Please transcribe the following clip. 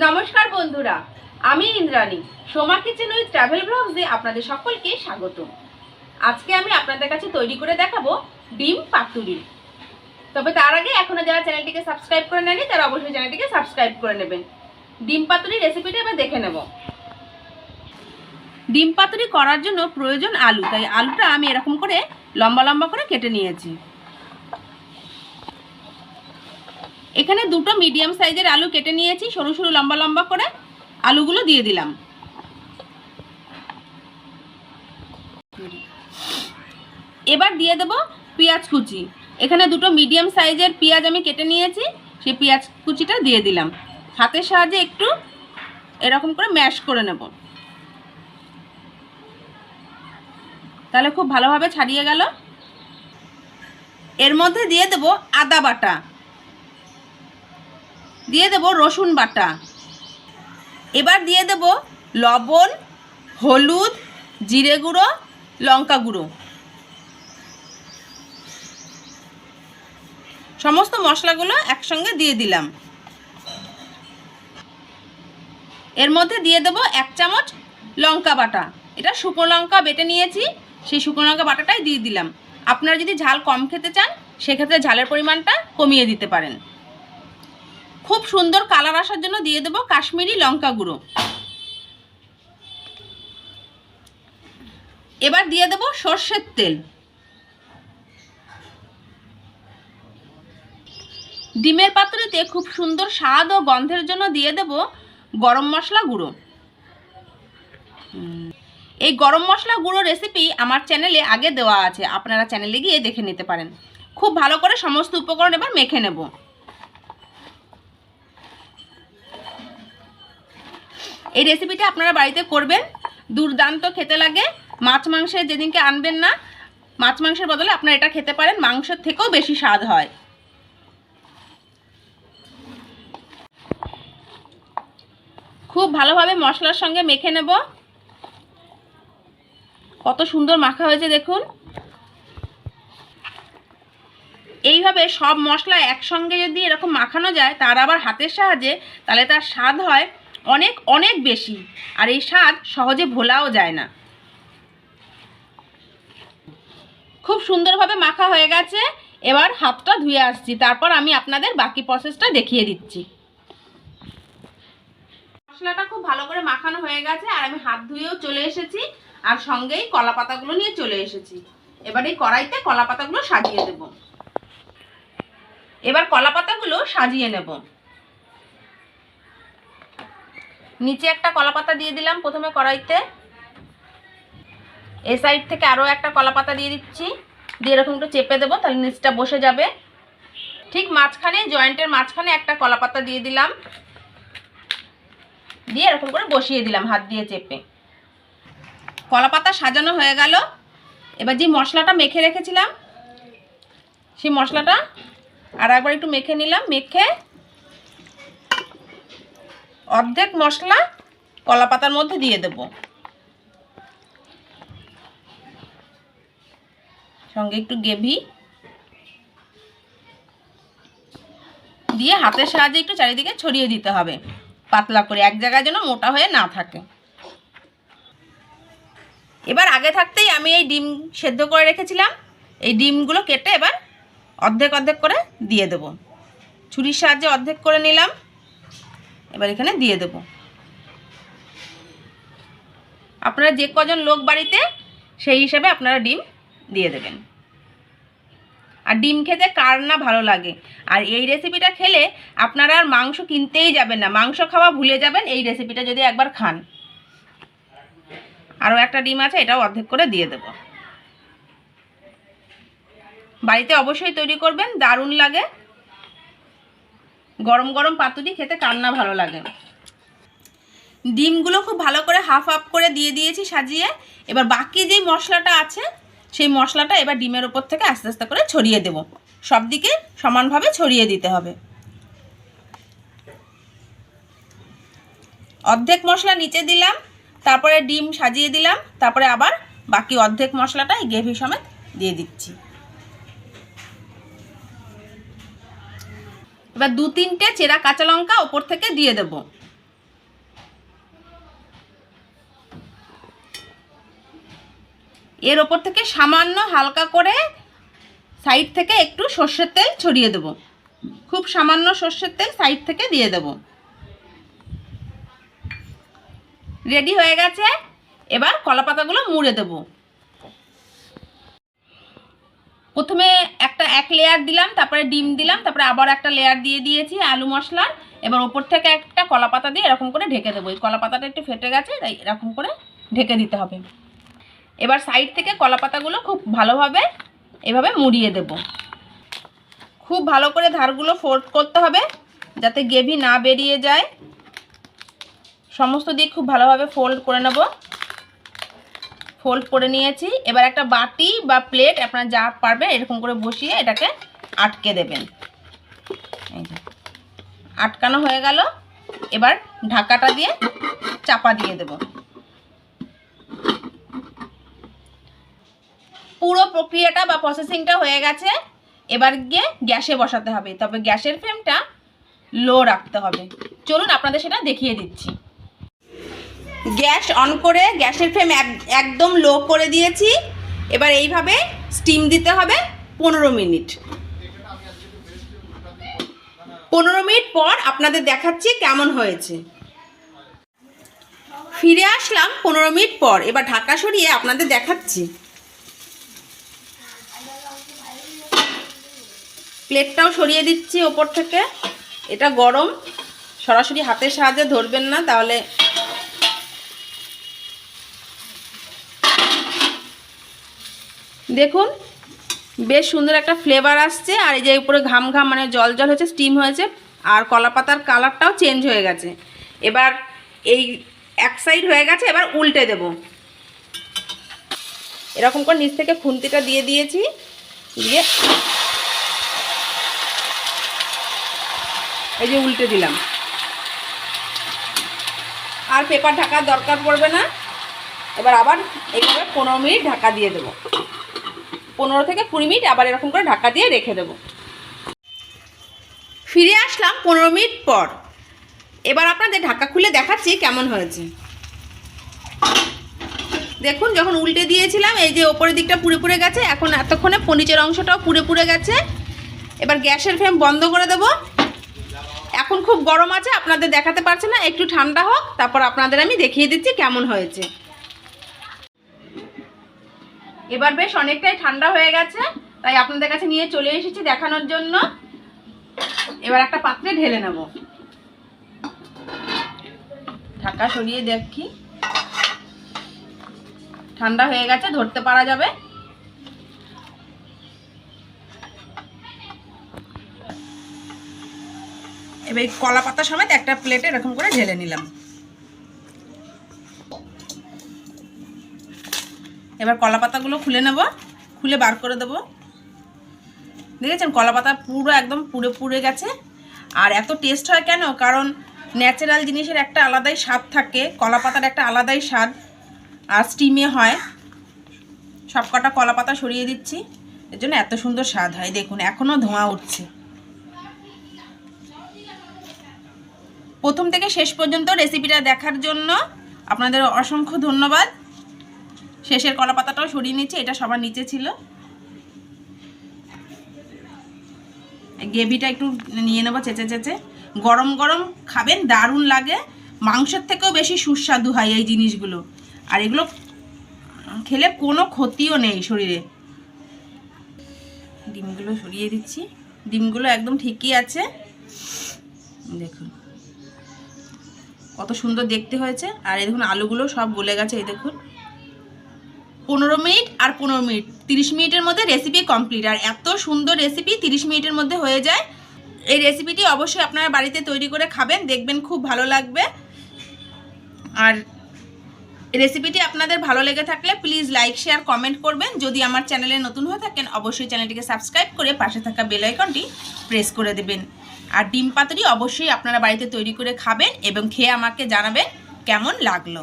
নমস্কার বন্ধুরা, আমি Indrani, Soma kitchen with travel ব্লগসে আপনাদের সকলকে স্বাগত আজকে আমি আপনাদের কাছে তৈরি করে দেখাবো ডিম পাতুরি। তবে তার আগে এখনও যারা চ্যানেলটিকে সাবস্ক্রাইব করে নেননি, তারা অবশ্যই চ্যানেলটিকে সাবস্ক্রাইব করে নেবেন। ডিম পাতুরি রেসিপিটা এবার দেখে নেব। ডিম পাতুরি করার জন্য প্রয়োজন আলু, তাই আলুটা আমি এরকম করে লম্বা লম্বা করে কেটে নিয়েছি। এখানে দুটো মিডিয়াম সাইজের আলু কেটে নিয়েছি, সরু সরু, লম্বা লম্বা করে আলুগুলো দিয়ে দিলাম। এবার দিয়ে দেব পেঁয়াজ কুচি। এখানে দুটো মিডিয়াম সাইজের পেঁয়াজ আমি কেটে নিয়েছি, সেই পেঁয়াজ কুচিটা দিয়ে দিলাম। হাতের সাহায্যে একটু এরকম করে ম্যাশ করে নেব। তাহলে খুব ভালোভাবে ছাড়িয়ে গেল। এর মধ্যে দিয়ে দেব আদা বাটা। দিয়ে দেব রসুন বাটা। এবার দিয়ে দেব লবণ, হলুদ, জিরে গুঁড়ো, লঙ্কা গুঁড়ো। সমস্ত মশলাগুলো একসঙ্গে দিয়ে দিলাম। এর মধ্যে দিয়ে দেব এক চামচ লঙ্কা বাটা। এটা শুকনো লঙ্কা বেটে নিয়েছি, সেই শুকনো লঙ্কা বাটাটাই দিয়ে দিলাম। আপনারা যদি ঝাল কম খেতে চান, সেক্ষেত্রে ঝালের পরিমাণটা কমিয়ে দিতে পারেন। খুব সুন্দর কালার আসার জন্য দিয়ে দেবো কাশ্মীরি লঙ্কা গুঁড়ো। এবার দিয়ে দেবো সর্ষের তেল। ডিমের পাত্রতে খুব সুন্দর স্বাদ ও গন্ধের জন্য দিয়ে দেব গরম মশলা গুঁড়ো। এই গরম মশলা গুঁড়ো রেসিপি আমার চ্যানেলে আগে দেওয়া আছে, আপনারা চ্যানেলে গিয়ে দেখে নিতে পারেন। খুব ভালো করে সমস্ত উপকরণ এবার মেখে নেব। এই রেসিপিটা আপনারা বাড়িতে করবেন। দুর্দান্ত খেতে লাগে। মাছ মাংসের যেদিনকে আনবেন না, মাছ মাংসের বদলে আপনারা এটা খেতে পারেন। মাংসের থেকেও বেশি স্বাদ হয়। খুব ভালোভাবে মশলার সঙ্গে মেখে নেব। কত সুন্দর মাখা হয়েছে, দেখুন। এইভাবে সব মশলা একসঙ্গে যদি এরকম মাখানো যায়, তার আবার হাতের সাহায্যে, তাহলে তার স্বাদ হয়। অনেক অনেক বেশি। আর এই স্বাদ সহজে ভোলাও যায় না। খুব সুন্দরভাবে মাখা হয়ে গেছে। এবার হাতটা ধুয়ে আসছি। তারপর আমি আপনাদের বাকি প্রসেসটা দেখিয়ে দিচ্ছি। মশলাটা খুব ভালো করে মাখানো হয়ে গেছে। আর আমি হাত ধুয়েও চলে এসেছি। আর সঙ্গেই কলা পাতাগুলো নিয়ে চলে এসেছি। এবার এই কড়াইতে কলা পাতাগুলো সাজিয়ে দেব। এবার কলা পাতাগুলো সাজিয়ে নেব। নিচে একটা কলা পাতা দিয়ে দিলাম প্রথমে কড়াইতে। এ সাইড থেকে আরও একটা কলা পাতা দিয়ে দিচ্ছি। দিয়ে এরকম একটু চেপে দেবো, তাহলে নিচটা বসে যাবে। ঠিক মাঝখানে, জয়েন্টের মাঝখানে একটা কলা পাতা দিয়ে দিলাম। দিয়ে এরকম করে বসিয়ে দিলাম হাত দিয়ে চেপে। কলা পাতা সাজানো হয়ে গেল। এবার যে মশলাটা মেখে রেখেছিলাম, সেই মশলাটা আর একবার একটু মেখে নিলাম। মেখে অর্ধেক মশলা কলা পাতার মধ্যে দিয়ে দেব। সঙ্গে একটু গেভি দিয়ে হাতের সাহায্যে একটু চারিদিকে ছড়িয়ে দিতে হবে, পাতলা করে এক জায়গায় যেন মোটা হয়ে না থাকে। এবার আগে থাকতেই আমি এই ডিম সেদ্ধ করে রেখেছিলাম, এই ডিমগুলো কেটে এবার অর্ধেক অর্ধেক করে দিয়ে দেব। ছুরির সাহায্যে অর্ধেক করে নিলাম। এবার এখানে দিয়ে দেব। আপনারা যে কজন লোক বাড়িতে, সেই হিসাবে আপনারা ডিম দিয়ে দেবেন। আর ডিম খেতে কার না ভালো লাগে। আর এই রেসিপিটা খেলে আপনারা আর মাংস কিনতেই যাবেন না। মাংস খাওয়া ভুলে যাবেন এই রেসিপিটা যদি একবার খান। আরও একটা ডিম আছে, এটাও অর্ধেক করে দিয়ে দেব। বাড়িতে অবশ্যই তৈরি করবেন, দারুণ লাগে। গরম গরম পাতুরি খেতে কার না ভালো লাগে ডিমগুলো খুব ভালো করে হাফ হাফ করে দিয়ে দিয়েছি সাজিয়ে। এবার বাকি যে মশলাটা আছে, সেই মশলাটা এবার ডিমের ওপর থেকে আস্তে আস্তে করে ছড়িয়ে দেব। সব দিকে সমানভাবে ছড়িয়ে দিতে হবে। অর্ধেক মশলা নিচে দিলাম, তারপরে ডিম সাজিয়ে দিলাম, তারপরে আবার বাকি অর্ধেক মশলাটা গ্রেভি সমেত দিয়ে দিচ্ছি। এবার দু তিনটে চেরা কাঁচা লঙ্কা ওপর থেকে দিয়ে দেব। এর ওপর থেকে সামান্য হালকা করে সাইড থেকে একটু সর্ষের তেল ছড়িয়ে দেব। খুব সামান্য সর্ষের তেল সাইড থেকে দিয়ে দেব। রেডি হয়ে গেছে। এবার কলা পাতাগুলো মুড়ে দেবো। প্রথমে একটা এক লেয়ার দিলাম, তারপরে ডিম দিলাম, তারপরে আবার একটা লেয়ার দিয়ে দিয়েছি আলু মশলার। এবার ওপর থেকে একটা কলা পাতা দিয়ে এরকম করে ঢেকে দেবো। এই কলা একটু ফেটে গেছে, তাই এরকম করে ঢেকে দিতে হবে। এবার সাইড থেকে কলা পাতাগুলো খুব ভালোভাবে এভাবে মুড়িয়ে দেব। খুব ভালো করে ধারগুলো ফোল্ড করতে হবে, যাতে গ্রেভি না বেরিয়ে যায়। সমস্ত দিক খুব ভালোভাবে ফোল্ড করে নেব। ফোল্ড করে নিয়েছি। এবার একটা বাটি বা প্লেট আপনারা যা পারবেন এরকম করে বসিয়ে এটাকে আটকে দেবেন। আটকানো হয়ে গেল। এবার ঢাকাটা দিয়ে চাপা দিয়ে দেব। পুরো প্রক্রিয়াটা বা প্রসেসিংটা হয়ে গেছে। এবার গিয়ে গ্যাসে বসাতে হবে। তবে গ্যাসের ফ্লেমটা লো রাখতে হবে। চলুন আপনাদের সেটা দেখিয়ে দিচ্ছি। গ্যাস অন করে, গ্যাসের ফ্লেম একদম লো করে দিয়েছি। এবার এইভাবে স্টিম দিতে হবে পনেরো মিনিট। পনেরো মিনিট পর আপনাদের দেখাচ্ছি কেমন হয়েছে। ফিরে আসলাম পনেরো মিনিট পর। এবার ঢাকা সরিয়ে আপনাদের দেখাচ্ছি। প্লেটটাও সরিয়ে দিচ্ছি ওপর থেকে। এটা গরম। সরাসরি হাতের সাহায্যে ধরবেন না, তাহলে দেখুন, বেশ সুন্দর একটা ফ্লেভার আসছে। আর এই যে উপরে ঘাম ঘাম মানে জল জল হয়েছে স্টিম হয়েছে, আর কলা পাতার কালারটাও চেঞ্জ হয়ে গেছে। এবার এই এক সাইড হয়ে গেছে, এবার উল্টে দেব। এরকম করে নিচ থেকে খুন্তিটা দিয়ে দিয়েছি, দিয়ে এই যে উল্টে দিলাম। আর পেপার ঢাকার দরকার পড়বে না। এবার আবার এইভাবে পনেরো মিনিট ঢাকা দিয়ে দেবো। পনেরো থেকে কুড়ি মিনিট আবার এরকম করে ঢাকা দিয়ে রেখে দেবো। ফিরে আসলাম পনেরো মিনিট পর। এবার আপনাদের ঢাকা খুলে দেখাচ্ছি কেমন হয়েছে। দেখুন, যখন উল্টে দিয়েছিলাম, এই যে ওপরের দিকটা পুড়ে পুড়ে গেছে, এখন এতক্ষণে পনিচের অংশটাও পুড়ে পুড়ে গেছে। এবার গ্যাসের ফ্লেম বন্ধ করে দেবো। এখন খুব গরম আছে, আপনাদের দেখাতে পারছে না, একটু ঠান্ডা হোক, তারপর আপনাদের আমি দেখিয়ে দিচ্ছি কেমন হয়েছে। এবার বেশ অনেকটাই ঠান্ডা হয়ে গেছে, তাই আপনাদের কাছে নিয়ে চলে এসেছি দেখানোর জন্য। এবার একটা পাত্রে ঢেলে নেব। ঢাকা সরিয়ে দেখি। ঠান্ডা হয়ে গেছে, ধরতে পারা যাবে। এবার কলা পাতা সমেত একটা প্লেটে এরকম করে ঢেলে নিলাম। এবার কলা পাতাগুলো খুলে নেব, খুলে বার করে দেবো। দেখেছেন? কলা পাতা পুরো একদম পুড়ে পুড়ে গেছে। আর এত টেস্ট হয় কেন? কারণ ন্যাচারাল জিনিসের একটা আলাদাই স্বাদ থাকে কলা পাতার একটা আলাদাই স্বাদ। আর স্টিমে হয়। সব কটা কলা পাতা সরিয়ে দিচ্ছি। এর জন্য এত সুন্দর স্বাদ হয়। দেখুন এখনও ধোঁয়া উঠছে। প্রথম থেকে শেষ পর্যন্ত রেসিপিটা দেখার জন্য আপনাদের অসংখ্য ধন্যবাদ। শেষের কলা পাতাটাও সরিয়ে নিচ্ছি এটা সবার নিচে ছিল। গ্রেভিটা একটু নিয়ে নেব চেঁচে চেঁচে। গরম গরম খাবেন, দারুণ লাগে। মাংসের থেকেও বেশি সুস্বাদু হয় এই জিনিসগুলো। আর এগুলো খেলে কোনো ক্ষতিও নেই শরীরে। ডিমগুলো সরিয়ে দিচ্ছি। ডিমগুলো একদম ঠিকই আছে। দেখুন। কত সুন্দর দেখতে হয়েছে। আর এই দেখুন, আলুগুলো সব গলে গেছে, এই দেখুন। পনেরো মিনিট আর পনেরো মিনিট, তিরিশ মিনিটের মধ্যে রেসিপি কমপ্লিট আর এত সুন্দর রেসিপি তিরিশ মিনিটের মধ্যে হয়ে যায়। এই রেসিপিটি অবশ্যই আপনারা বাড়িতে তৈরি করে খাবেন, দেখবেন খুব ভালো লাগবে। আর রেসিপিটি আপনাদের ভালো লেগে থাকলে প্লিজ লাইক শেয়ার কমেন্ট করবেন। যদি আমার চ্যানেলে নতুন হয়ে থাকেন, অবশ্যই চ্যানেলটিকে সাবস্ক্রাইব করে পাশে থাকা বেল আইকনটি প্রেস করে দেবেন। আর ডিম পাতুরি অবশ্যই আপনারা বাড়িতে তৈরি করে খাবেন এবং খেয়ে আমাকে জানাবেন কেমন লাগল।